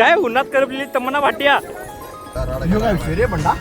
काय उन्हात करपलेली तमन्ना भाटिया? ह्यो काय विषय रे बंडा?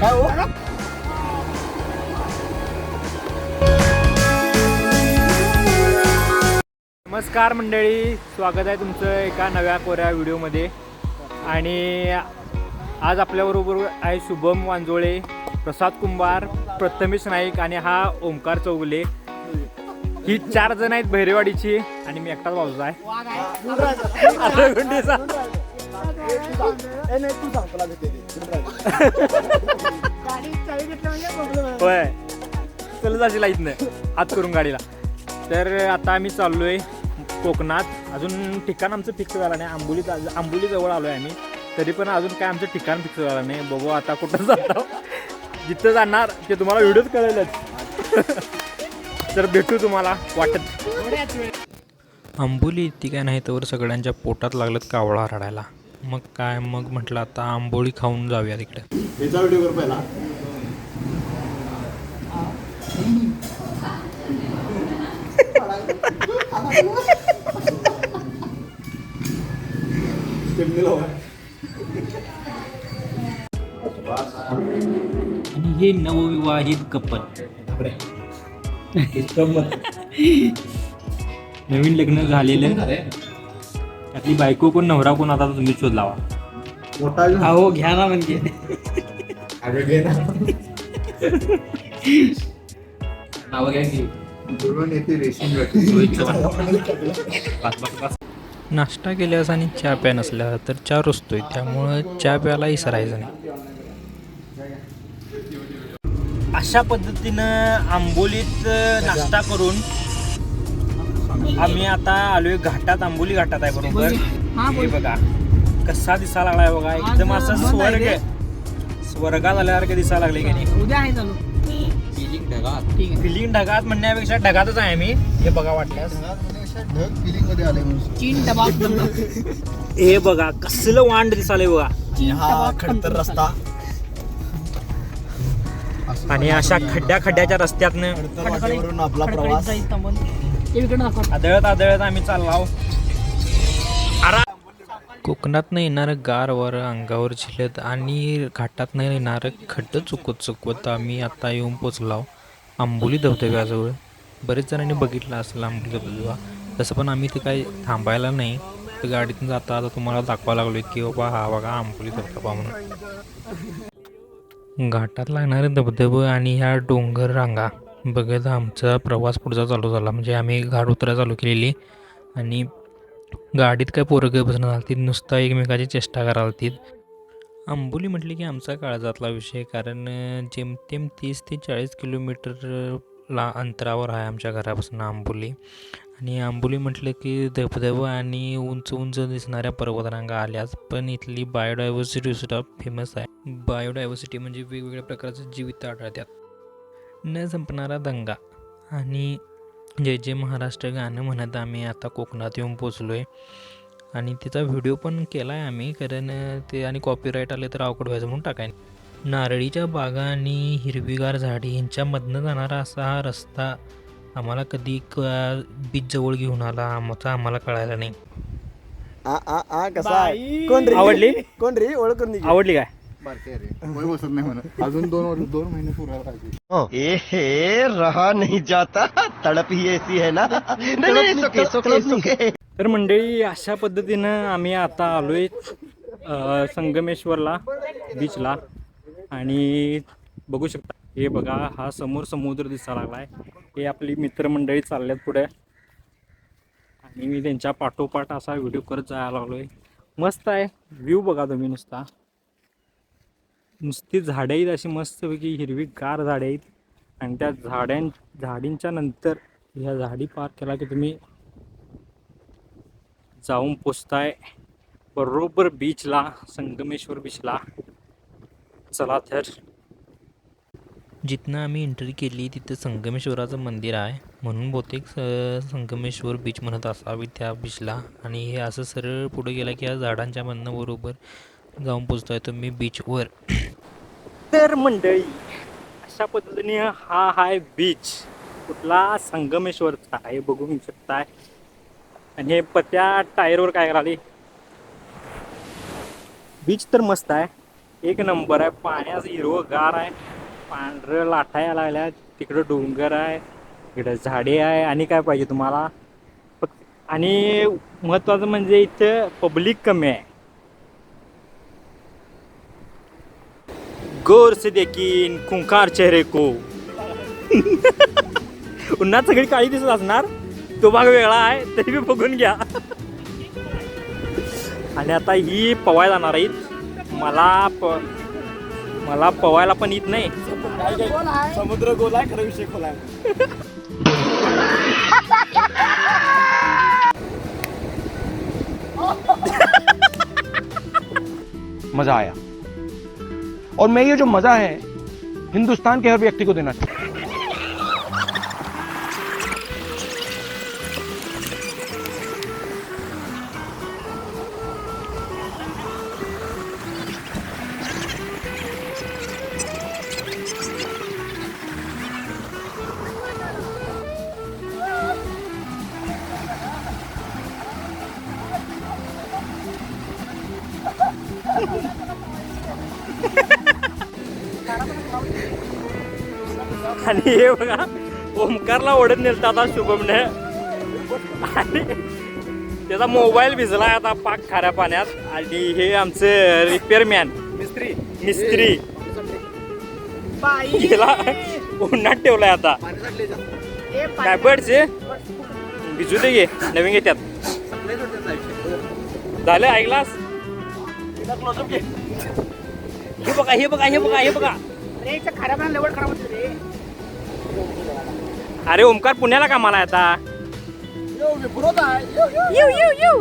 काय हो? नमस्कार मंडळी स्वागत आहे तुमचं एका नव्या कोऱ्या व्हिडिओमध्ये. आणि आज आपल्याबरोबर आहे शुभम वांजोळे प्रसाद कुंभार प्रथमेश नाईक आणि हा ओंकार चौगुले. ही चार जण आहेत भैरेवाडीची आणि मी एकटाच बाजूचा आहे. आता गुंडीचा. होय. चल जाशील इथनं. हात करून गाडीला. तर आता आम्ही चाललोय कोकणात. अजून ठिकाण आमचं फिक्स झालं नाही. आंबोली आंबोली जवळ आलोय आम्ही. तरी पण अजून काय आमचं ठिकाण फिक्स झालं नाही. बघू आता कुठं जातो. जिथं जाणार ते तुम्हाला व्हिडिओच कळेलच. तर भेटू तुम्हाला वाटत. आंबोली इतकी काय नाही तर सगळ्यांच्या पोटात लागलं कावळा रडायला. मग काय मग म्हटलं आता आंबोळी खाऊन जाऊया तिकडे. व्हिडिओ कर पहिला. आणि हे नवविवाहित कपल. नवीन लग्न झालेलं. त्यातली बायको कोण नवरा कोण आता तुम्ही शोध लावा. मोठा ना? हो घ्या ना म्हणजे. नाव घ्या की. नाश्ता केल्यास आणि चहा प्या नसल्या तर चहा रुसतोय त्यामुळं चहा प्यायला इसरायचं नाही. अशा पद्धतीनं आंबोलीत नाश्ता करून आम्ही आता आलोय घाटात आंबोली घाटात आहे बरोबर. हे बघा कसा दिसा लागलाय बघा एकदम असं स्वर्ग स्वर्गात आल्यासारखं दिसायला लागले की नाही. उद्या आहे चालू. ठीक आहे. फिलिंग ढगात म्हणण्यापेक्षा ढगातच आहे मी हे बघा वाटल्यास. ढग फिलिंगमध्ये आले म्हणून चीन टबाक हे बघा कसलं वांड दिसालंय बघा. चीन हा खडतर रस्ता. आणि अशा खड्ड्या खड्ड्याच्या रस्त्यातनं आपला प्रवास. आदळत आदळत आम्ही चाललो कोकणातनं येणारं गार वर अंगावर झिलत आणि घाटातनं येणारं खड्डं चुकवत चुकवत आम्ही आता येऊन पोचलो आंबोली धबधब्याजवळ बरेच जणांनी बघितलं असेल आंबोली धबधबा तसं पण आम्ही ते काही थांबायला नाही. तर गाडीतून जाता आता तुम्हाला दाखवा लागलो की बाबा हा बघा आंबोली धबधबा म्हणून. घाटात लागणारे धबधबं आणि ह्या डोंगर रांगा. बघत आमचा प्रवास पुढचा चालू झाला. म्हणजे आम्ही घाट उतरा चालू केलेली. आणि गाडीत काय पोरं ग बसणं झालती नुसता एकमेकाची चेष्टा करालतीत आंबोली म्हटली की आमचा काळजातला विषय कारण जेमतेम तीस ते चाळीस किलोमीटर ला अंतरावर आहे आमच्या घरापासून आंबोली. आणि आंबोली म्हटलं की धबधबा आणि उंच उंच दिसणाऱ्या पर्वतरांगा आल्याच पण इथली बायोडायव्हर्सिटी सुद्धा फेमस आहे. बायोडायव्हर्सिटी म्हणजे वेगवेगळ्या प्रकारचे जीवित आढळतात. न संपणारा दंगा. आणि जय जय महाराष्ट्र गाणं म्हणत आम्ही आता कोकणात येऊन पोचलो आहे आणि त्याचा व्हिडिओ पण केला आहे आम्ही कारण ते आणि कॉपीराईट आले तर अवघड व्हायचं म्हणून टाकाय नारळीच्या बागा आणि हिरवीगार झाडी यांच्यामधनं जाणारा असा हा रस्ता आम्हाला कधी क बीच जवळ घेऊन आला आमचा आम्हाला कळायला नाही. आ आ आ कसा आहे? कोण रे? आवडली? कोण रे? दे की. आवडली काय? बारके रे. वय बसत नाही म्हणत. अजून दोन वर्ष दोन महिने पुरा राहायचे एहे रहा नहीं जाता. तड़प ही ऐसी है ना? नहीं नहीं सुके सुके सुके तर मंडळी अशा पद्धतीनं आम्ही आता आलोय अ, संगमेश्वरला बीचला. आणि बघू शकता हे बघा हा समोर समुद्र दिसायला लागलाय. हे आपली मित्रमंडळी चालल्यात पुढे. आणि मी त्यांच्या पाठोपाठ असा व्हिडिओ करत जायला लागलोय. मस्त आहे. व्ह्यू बघा तुम्ही नुसता. नुसती झाडे आहेत अशी मस्तपैकी हिरवी गार झाडे आहेत. आणि त्या झाड्यां झाडींच्या नंतर ह्या झाडी पार केला की तुम्ही जाऊन पोचताय बरोबर बीचला संगमेश्वर बीचला चला तर. जिथनं आम्ही एंट्री केली तिथं संगमेश्वराचं मंदिर आहे. म्हणून बहुतेक स- संगमेश्वर बीच म्हणत असावी त्या बीचला आणि हे असं सरळ पुढे गेला की या झाडांच्या मधनं बरोबर जाऊन पोचतोय तुम्ही बीचवर तर मंडळी अशा पद्धतीने हा हाय बीच कुठला संगमेश्वरचा आहे बघू शकताय. आणि हे पत्या टायरवर काय कराली बीच तर मस्त आहे. एक नंबर आहे. पाण्याचं हिरवं गार आहे. पांढरं लाटा यायला लागल्या तिकडं डोंगर आहे इकडं झाडे आहे आणि काय पाहिजे तुम्हाला? फक्त आणि महत्त्वाचं म्हणजे इथं पब्लिक कमी आहे. गोर से देखीन कुंकार चेहरे को. उन्हात सगळी काळी दिसत असणार. तो भाग वेगळा आहे तरी मी बघून घ्या. आणि आता ही पवायला जाणार आहेत. मला प मला पवायला पण येत नाही. समुद्र गोल आहे खरं विषय खोला है। मज़ा आया। और मैं ये जो मज़ा है, हिंदुस्तान के हर व्यक्ति को देना चाहता आणि हे बघा ओमकारला ओढत नेलता आता शुभमने. आणि त्याचा मोबाईल भिजलाय आता पाक खाऱ्या पाण्यात. आणि हे आमचं रिपेअरमॅन मिस्त्री. मिस्त्री. गेला उन्हात ठेवलाय आता. काय बर्डचे? भिजू दे घे नवीन घेत्यात. झालं ऐकलास? हे बघा हे बघा हे बघा हे बघा. खऱ्या पण लेवड खराब होते रे. अरे ओमकार पुण्याला कामाला आता. यो विपुरोत आहे. येऊ येऊ येऊ.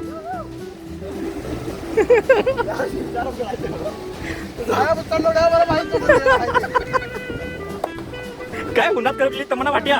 काय उन्हात वाट्या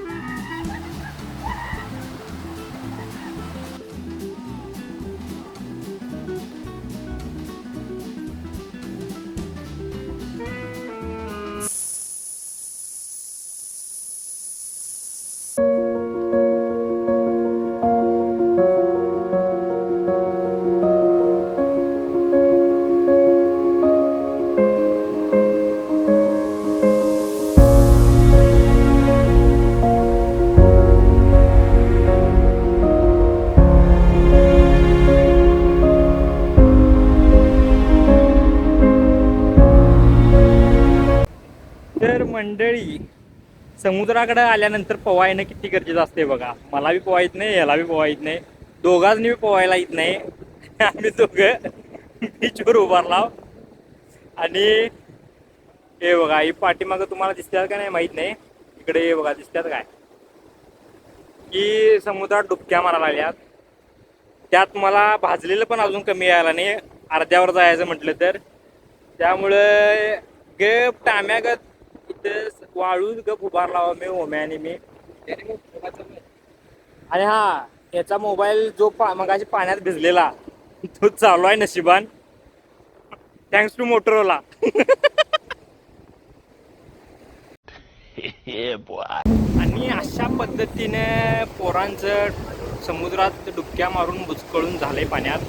समुद्राकडे आल्यानंतर पोवायनं किती गरजेचं असते बघा. मला बी पोवायत नाही याला बी पोवायत नाही. दोघांनी बी पोवायला येत नाही. आम्ही दोघं बीचवर उभारला. आणि हे बघा ही पाठीमागं तुम्हाला दिसतात का नाही माहीत नाही. इकडे हे बघा दिसतात काय? की समुद्रात डुबक्या मारायला लागल्यात. त्यात मला भाजलेलं पण अजून कमी यायला नाही. अर्ध्यावर जायचं म्हटलं तर. त्यामुळं गे टाम्यागत इथं वाळून गप उभारला मी ओम्याने मी. आणि हा याचा मोबाईल जो पा मगाशी पाण्यात भिजलेला तो चालू आहे नशिबान. थँक्स टू मोटरोला आणि अशा पद्धतीने पोरांचं समुद्रात डुबक्या मारून बुचकळून झाले पाण्यात.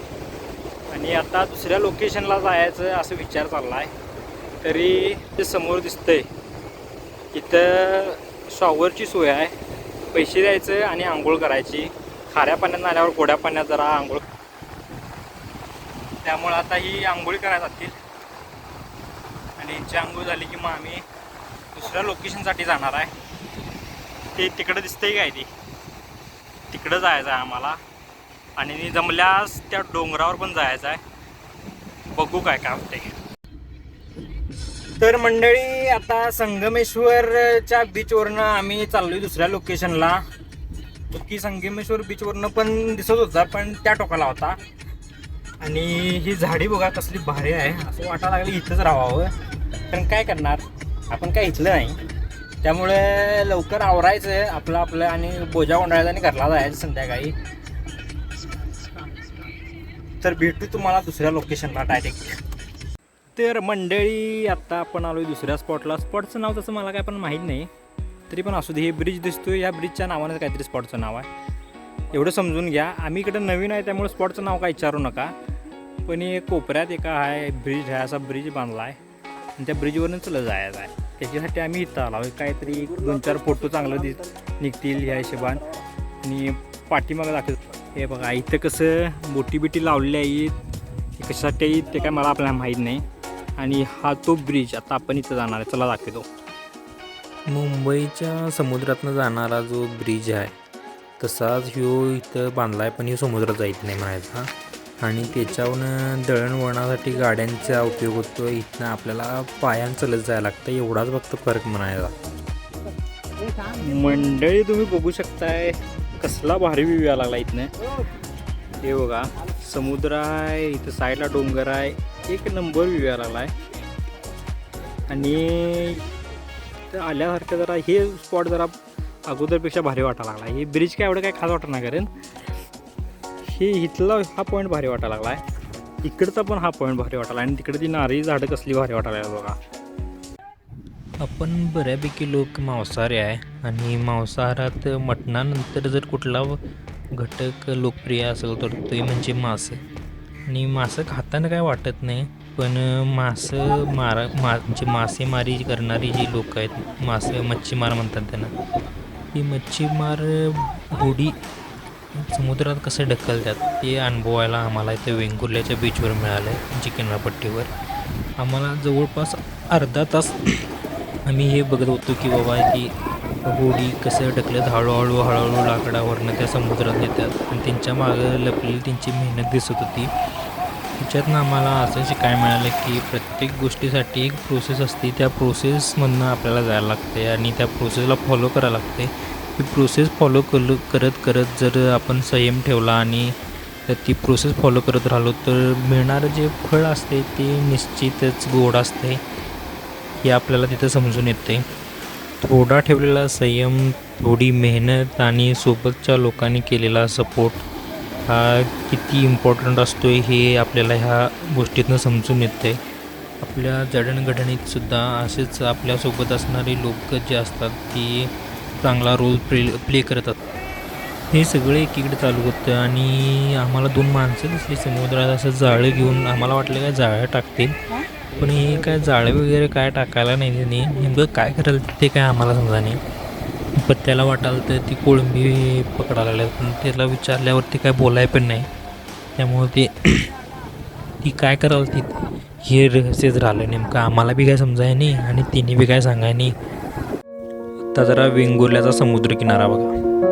आणि आता दुसऱ्या लोकेशनला जायचं असं विचार चालला आहे तरी ते समोर दिसतंय. इथं शॉवरची सोय आहे. पैसे द्यायचं आणि आंघोळ करायची. खाऱ्या पाण्यात आल्यावर गोड्या पाण्यात जरा आंघोळ. त्यामुळे आता ही आंघोळी करायला जातील. आणि यांची आंघोळ झाली की मग आम्ही दुसऱ्या लोकेशनसाठी जाणार आहे. ते तिकडं दिसतंय काय ती? तिकडं जायचं आहे आम्हाला. आणि जमल्यास त्या डोंगरावर पण जायचं आहे. बघू काय काय होतंय. तर मंडळी आता संगमेश्वरच्या बीचवरनं आम्ही चाललोय दुसऱ्या लोकेशनला की संगमेश्वर बीचवरनं पण दिसत होता पण त्या टोकाला होता. आणि ही झाडी बघा कसली भारी आहे. असं वाटायला लागलं इथंच राहावं. पण काय करणार? आपण काय इथलं नाही. त्यामुळे लवकर आवरायचं आपलं आपलं आणि बोजा गोंधळायचा आणि घरला जायचं संध्याकाळी. तर भेटू तुम्हाला दुसऱ्या लोकेशनला डायरेक्ट तर मंडळी आत्ता आपण आलो दुसऱ्या स्पॉटला स्पॉटचं नाव तसं मला काय पण माहीत नाही. तरी पण असू दे हे ब्रिज दिसतोय. या ब्रिजच्या नावानं काहीतरी स्पॉटचं नाव आहे. एवढं समजून घ्या. आम्ही इकडं नवीन आहे त्यामुळे स्पॉटचं नाव काय विचारू नका. पण हे कोपऱ्यात एका आहे ब्रिज आहे असा ब्रिज बांधला आहे. आणि त्या ब्रिजवरून चला जायचं आहे. त्याच्यासाठी आम्ही इथं आलो काहीतरी दोन चार फोटो चांगलं दिस निघतील ह्या हिशोबान. आणि पाठीमागं दाखव हे बघा इथं कसं बोटी बिटी लावलेली आहेत. कशासाठी ते काय मला आपल्याला माहीत नाही. आणि हा तो ब्रिज आता आपण इथं जाणार आहे. चला दाखवतो. मुंबईच्या समुद्रातनं जाणारा जो ब्रिज आहे तसाच ह्यो इथं बांधला आहे पण ह्यो समुद्रात जायत नाही म्हणायचा आणि त्याच्यावरून दळणवळणासाठी गाड्यांचा उपयोग होतो इथनं आपल्याला पायानं चालत जायला लागतं. एवढाच फक्त फरक म्हणायचा. मंडळी तुम्ही बघू शकताय कसला भारी व्ह्यू यायला लागला इथनं. हे बघा. समुद्र आहे इथं साईडला डोंगर आहे. एक नंबर व्ह्यू यायला लागला आहे आणि आल्यासारखं जरा हे स्पॉट जरा अगोदरपेक्षा भारी वाटायला लागला हे ब्रिज काय एवढं काय खास वाटत नाही कारण हे इथला हा पॉईंट भारी वाटायला लागला आहे इकडचा पण हा पॉईंट भारी वाटायला आणि तिकडे ती नारळी झाडं कसली भारी वाटायला लागली बघा. आपण बऱ्यापैकी लोक मांसाहारी आहे. आणि मांसाहारात मटणानंतर जर कुठला घटक लोकप्रिय असेल तर ते म्हणजे मासे. आणि मासं खाताना काय वाटत नाही पण मासं मारा मा म्हणजे मासेमारी करणारी जी लोक आहेत मासे मच्छीमार म्हणतात त्यांना ती मच्छीमार होडी समुद्रात कसं ढकलतात ते अनुभवायला आम्हाला इथं वेंगुर्ल्याच्या बीचवर मिळालं आहे जी किनारपट्टीवर आम्हाला जवळपास अर्धा तास आम्ही हे बघत होतो की बाबा ती होडी कसं ढकलत हळूहळू हळूहळू लाकडावरनं त्या समुद्रात येतात आणि त्यांच्या मागं लपलेली त्यांची मेहनत दिसत होती. त्याच्यातनं आम्हाला असं शिकायला मिळालं की प्रत्येक गोष्टीसाठी एक प्रोसेस असते. त्या प्रोसेसमधनं आपल्याला जायला लागते आणि त्या प्रोसेसला फॉलो करायला लागते ती प्रोसेस फॉलो कल करत करत जर आपण संयम ठेवला आणि तर ती प्रोसेस फॉलो करत राहिलो तर मिळणारं जे फळ असते ते निश्चितच गोड असते हे आपल्याला तिथं समजून येते थोडा ठेवलेला संयम थोडी मेहनत आणि सोबतच्या लोकांनी केलेला सपोर्ट हा किती इम्पॉर्टंट असतो हे आपल्याला ह्या गोष्टीतनं समजून येते आपल्या जडणघडणीतसुद्धा असेच आपल्यासोबत असणारे लोक जे असतात ती चांगला रोल प्ले प्ले करतात. हे सगळे एकीकडे चालू होतं आणि आम्हाला दोन माणसं दिसली. समुद्रात असं जाळं घेऊन आम्हाला वाटलं काय जाळं टाकतील? पण हे काय जाळे वगैरे काय टाकायला नाही त्यांनी. नेमकं काय करायला ते काय आम्हाला समजा नाही. पत्त्याला वाटाल तर ती कोळंबी पकडायला लागल्यात पण त्याला विचारल्यावरती काय बोलाय पण नाही. त्यामुळं ते ती काय कराल ती हे रहस्यच राहिलं नेमकं. आम्हाला बी काय समजाय नाही आणि तिने बी काय सांगाय नाही. आता जरा वेंगुर्ल्याचा समुद्रकिनारा बघा.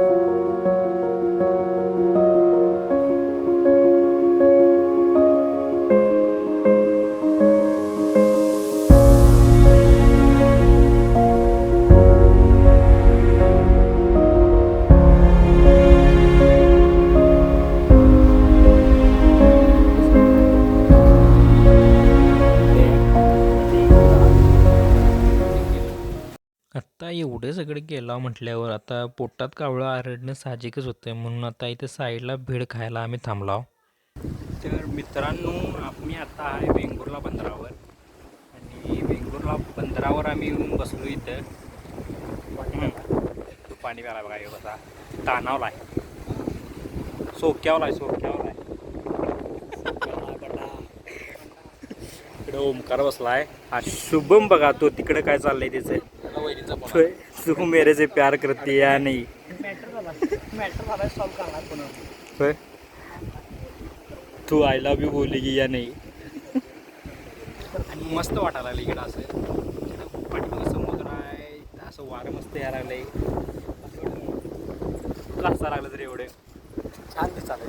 म्हटल्यावर आता पोटात कावळं आरडणं साहजिकच होतं म्हणून आता इथं साईडला भेळ खायला आम्ही थांबलो तर मित्रांनो आम्ही आता आहे वेंगुर्ला बंदरावर. आणि वेंगुर्ला बंदरावर आम्ही येऊन बसलो इथं. तो पाणी प्याला बघा कसा तानावला आहे. सोक्यावला आहे सोक्यावला आहे. इकडे ओमकार बसला आहे हा शुभम बघा तो तिकडे काय चाललंय त्याचं. तो- मेरे से प्यार करते या नाही तू आय लव्ह यू बोलली की या नाही आणि मस्त वाटायला लागलं इकडं असं इकडं पाठीमागं समुद्र आहे असं वारं मस्त यायला लागलंय तुला हसा लागलं तरी एवढे छान दिसायला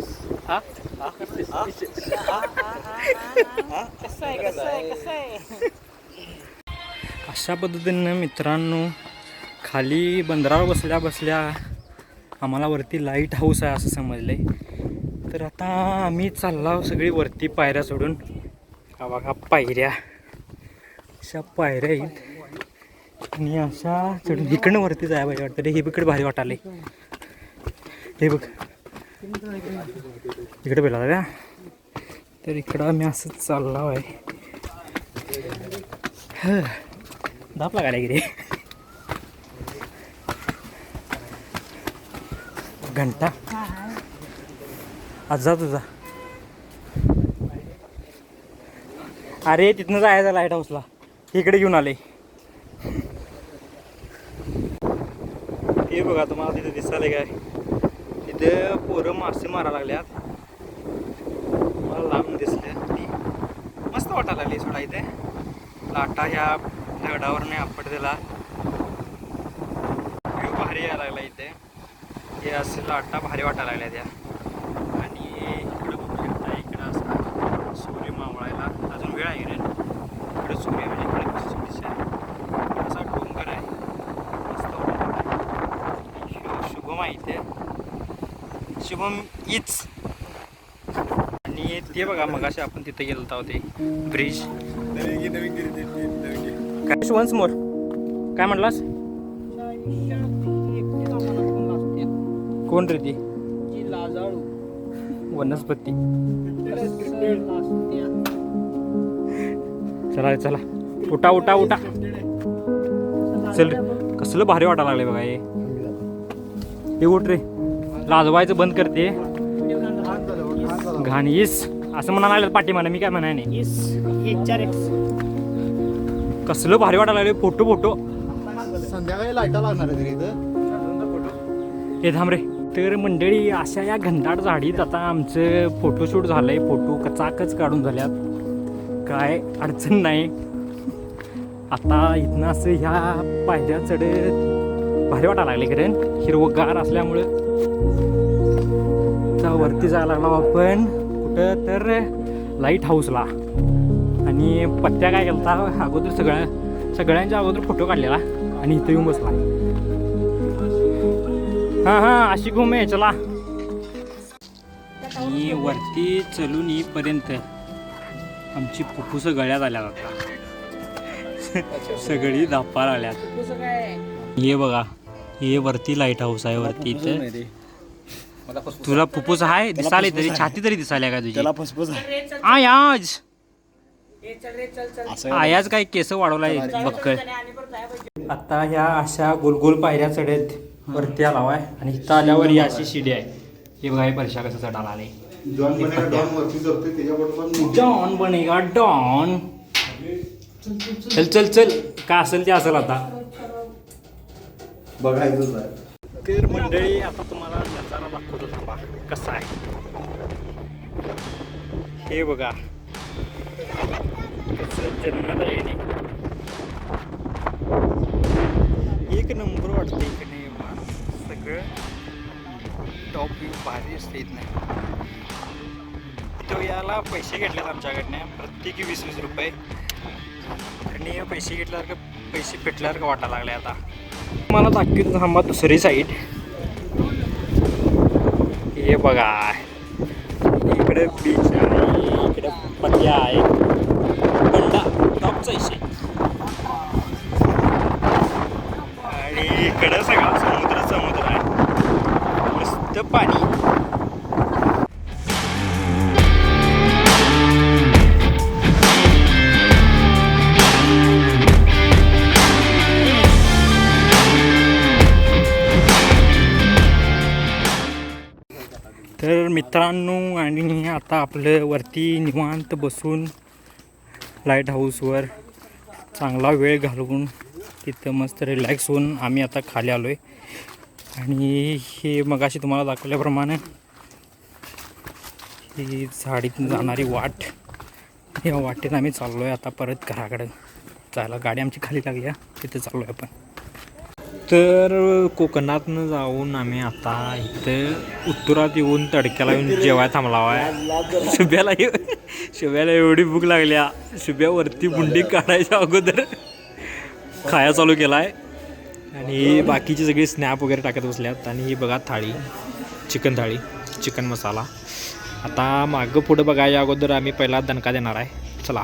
हा अशा पद्धतीनं मित्रांनो खाली बंदरावर बसल्या बसल्या आम्हाला वरती लाइट हाऊस आहे असं समजलंय. तर आता आम्ही चाललो सगळी वरती पायऱ्या सोडून हा बघा पायऱ्या. अशा पायऱ्या आहेत. आणि अशा चढून इकडनं वरती जायला पाहिजे वाटतं हे इकडे भारी वाटाले हे बघ. इकडे पहिला जाऊया तर इकडं आम्ही असंच चाललो आहे. धाप लागायला की रे घंटा आज जा तुझा अरे तिथनं जायचं लाइट हाऊसला इकडे घेऊन आले हे बघा तुम्हाला तिथे दिसायला काय? तिथे पोरं मासे मारा लागल्यात. मला लांब दिसले मस्त वाटायला लागली सोडा इथे. लाटा ह्या दगडावर नाही दिला व्ह्यू भारी यायला लागला इथे. हे असे लाटा भारी वाटायला लागल्या त्या. आणि इकडं बघू शकता इकडं असं सूर्य मावळायला अजून वेळ आहे रे इकडं सूर्य म्हणजे इकडे दिशा असा डोंगर आहे. मस्त शुभम आहे इथे. शुभम इच आणि ते बघा मगाशी आपण तिथे गेलो होतो ते ब्रिज काय वन्स मोर काय म्हटलास कोण रे ती? वनस्पती. चला चला. उठा उठा उठा. चल रे. कसलं भारी वाटायला लागले बघा हे. हे उठ रे. लाजवायचं बंद करते. घाण येस असं म्हणायला लागलं पाठी म्हणा मी काय म्हणाय नाही. कसलं भारी वाटायला लागले फोटो फोटो. संध्याकाळी लाईटा लागणार आहे तरी इथं. हे थांब रे. तर मंडळी अशा या घनदाट झाडीत आता आमचं फोटोशूट झालंय. फोटो कचाकच काढून झाल्यात. काय अडचण नाही. आता इथनं असं ह्या पायऱ्या चढत भारी वाटायला लागले कारण हिरवगार असल्यामुळं. वरती जायला लागलो आपण. कुठं तर लाइट हाऊसला आणि पत्त्या काय केलता? अगोदर सगळ्या सगळ्यांच्या अगोदर फोटो काढलेला. आणि इथं येऊन बसला. हा हा अशी घुम आहे चला. मी वरती चलून येईपर्यंत आमची फुफ्फुस गळ्यात आल्या आता सगळी धापा आल्यात. हे बघा. हे वरती लाइट हाऊस आहे वरती इथे. तुला फुफ्फुस आहे? दिसाले तरी छाती तरी दिसायला काय तुझी? त्याला आहे आयाज काय केस वाढवलाय बक्कळ आता ह्या अशा गोलगोल पायऱ्या चढत वरती आलावाय आणि इथं आल्यावर ही अशी शिडी आहे. हे बघा हे परीक्षा कसं चढायला आले डॉन बनेगा डॉन. चल चल चल. काय असेल ते असेल आता. आहे तर मंडळी आता तुम्हाला नजारा दाखवतो थांबा. कसा आहे? हे बघा. कसं जन्मत एक नंबर वाटतं इकडे येऊन. सगळं टॉप व्यू भारी असते इथनं. तो याला पैसे घेतलेत आमच्याकडनं प्रत्येकी वीस वीस रुपये. आणि पैसे घेतल्यासारखं पैसे पेटल्यासारखं वाटायला लागले आता. मला दाखवतो थांबा दुसरी साईड हे बघा. इकडे बीच आहे. पत्या एक बंडा टॉपचा इशे. आणि इकडं सगळा समुद्र समुद्र आहे. मस्त पाणी. मित्रांनो आणि आता आपलं वरती निवांत बसून लाइट हाऊसवर चांगला वेळ घालवून तिथं मस्त रिलॅक्स होऊन आम्ही आता खाली आलो आहे आणि हे मगाशी तुम्हाला दाखवल्याप्रमाणे ही झाडीतून जाणारी वाट या वाटेत आम्ही चाललो आहे आता परत घराकडं. जायला गाडी आमची खाली लागली आहे तिथे चाललो आहे आपण. तर कोकणातनं जाऊन आम्ही आता इथं उत्तरात येऊन तडक्याला येऊन जेवाय थांबला आहे शुभ्याला शुभ्याला एवढी भूक लागल्या शुभ्यावरती बुंडी काढायच्या अगोदर खाया चालू केला आहे आणि बाकीची सगळी स्नॅप वगैरे टाकत बसल्यात. आणि ही बघा थाळी चिकन थाळी चिकन मसाला. आता मागं पुढं बघायच्या अगोदर आम्ही पहिला दणका देणार आहे. चला.